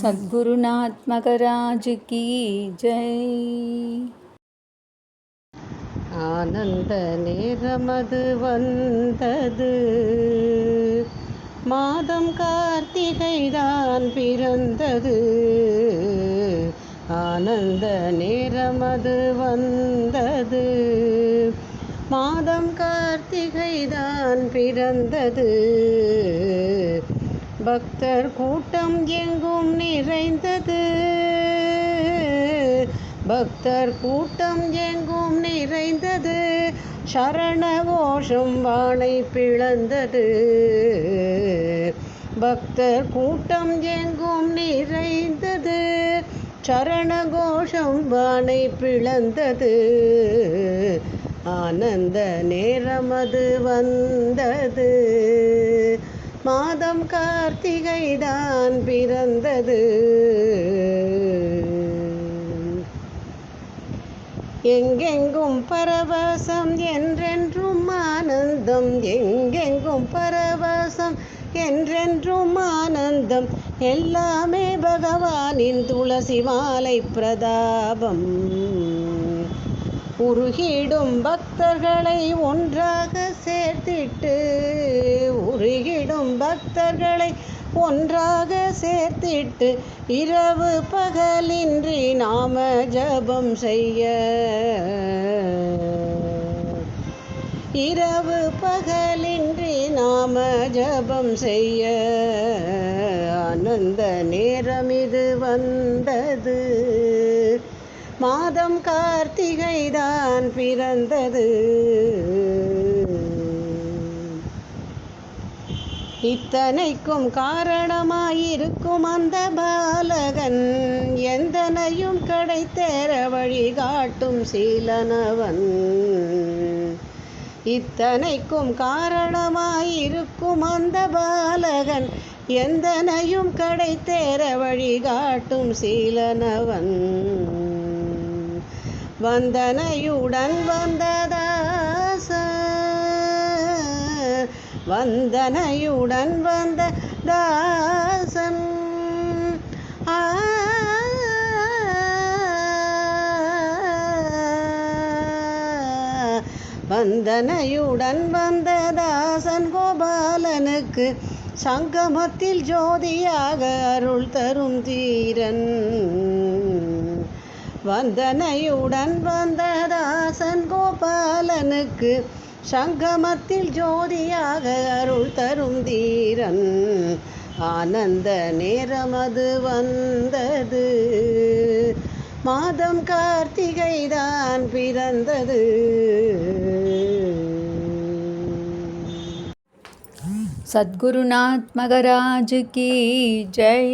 சத்குருநாத் மகராஜ் கி ஜெய். ஆனந்த நேரமது வந்தது. மாதம் கார்த்திகை தான் பிறந்தது. ஆனந்த நேரமது வந்தது. மாதம் கார்த்திகை தான் பிறந்தது. பக்தர் கூட்டம் எங்கும் நிறைந்தது. பக்தர் கூட்டம் எங்கும் நிறைந்தது. சரண கோஷம் வானை பிளந்தது. பக்தர் கூட்டம் எங்கும் நிறைந்தது. சரண கோஷம் வானை பிளந்தது. ஆனந்த நேரம் அது வந்தது. மாதம் கார்த்திகை தான் பிறந்தது. எங்கெங்கும் பரவசம் என்றென்றும் ஆனந்தம் எங்கெங்கும் பரவசம் என்றென்றும் ஆனந்தம். எல்லாமே பகவானின் துளசி மாலை பிரதாபம். உருகிடும் பக்தர்களை ஒன்றாக சேர்த்திட்டு பக்தர்களை ஒன்றாக சேர்த்திட்டு இரவு பகலின்றி நாம ஜபம் செய்ய. இரவு பகலின்றி நாம ஜபம் செய்ய. ஆனந்த நேரம் இது வந்தது. மாதம் கார்த்திகை தான் பிறந்தது. இத்தனைக்கும் காரணமாயிருக்கும் அந்த பாலகன். எந்தனையும் கடைத்தேர வழிகாட்டும் சீலனவன். இத்தனைக்கும் காரணமாயிருக்கும் அந்த பாலகன். எந்தனையும் கடைத்தேர வழிகாட்டும் சீலனவன். வந்தனையுடன் வந்ததா வந்தனையுடன் வந்த தாசன். வந்தனையுடன் வந்த தாசன் கோபாலனுக்கு சங்கமத்தில் ஜோதியாக அருள் தரும் தீரன். வந்தனையுடன் வந்த தாசன் கோபாலனுக்கு சங்கமத்தில் ஜோதியாக அருள் தரும் தீரன். ஆனந்த நேரம் அது வந்தது. மாதம் கார்த்திகை தான் பிறந்தது. சத்குருநாத் மகராஜ் கி ஜெய்.